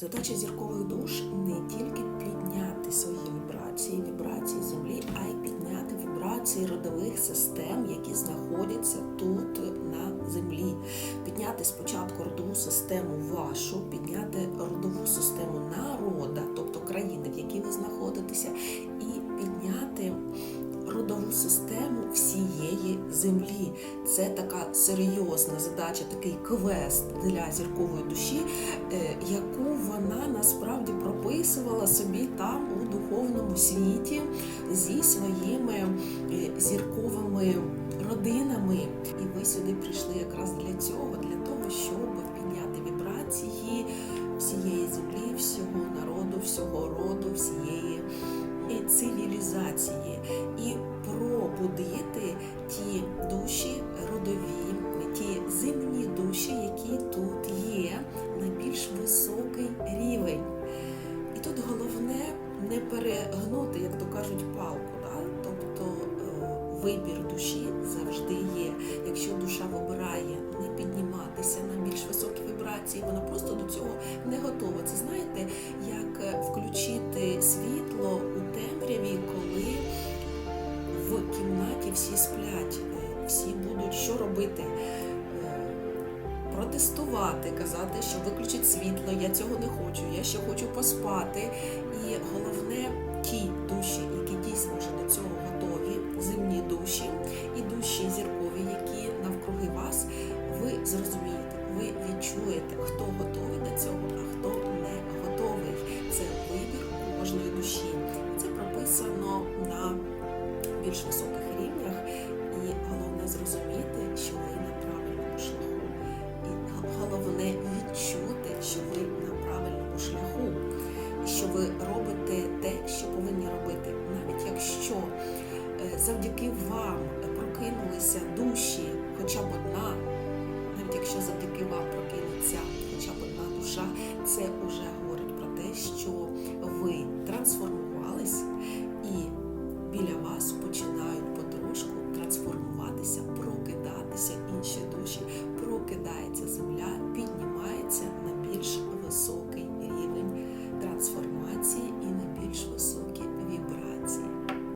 Задача зіркових душ не тільки підняти свої вібрації, вібрації землі, а й підняти вібрації родових систем, які знаходяться тут на землі. Підняти спочатку родову систему вашу, підняти родову систему народа, тобто країни, в якій ви знаходитеся, і підняти родову систему всієї землі. Це така серйозна задача, такий квест для зіркової душі, е, яку вона насправді прописувала собі там у духовному світі зі своїми е, зірковими родинами. І ви сюди прийшли якраз для цього, для того, щоб підняти вібрації всієї землі, всього народу, всього роду, всієї е, цивілізації перегнути, як то кажуть, палку. Да? Тобто е, вибір душі завжди є. Якщо душа вибирає не підніматися на більш високі вібрації, вона просто до цього не готова. Це знаєте, як е, включити світло у темряві, коли в кімнаті всі сплять, е, всі будуть що робити. Протестувати, казати, що виключить світло, я цього не хочу, я ще хочу поспати. І головне, дійсно вже до цього готові, земні душі і душі зіркові, які навкруги вас, ви зрозумієте, ви відчуєте, хто готовий до цього, а хто не готовий. Це вибір кожної душі. Це прописано на більш високих рівнях, і головне зрозуміти, що ви на правильному шляху. І головне відчути, що ви на правильному шляху, що ви робите те, що повинні якщо е, завдяки вам прокинулися душі, хоча б одна, навіть якщо завдяки вам прокинеться хоча б одна душа, це вже говорить про те, що ви трансформуєте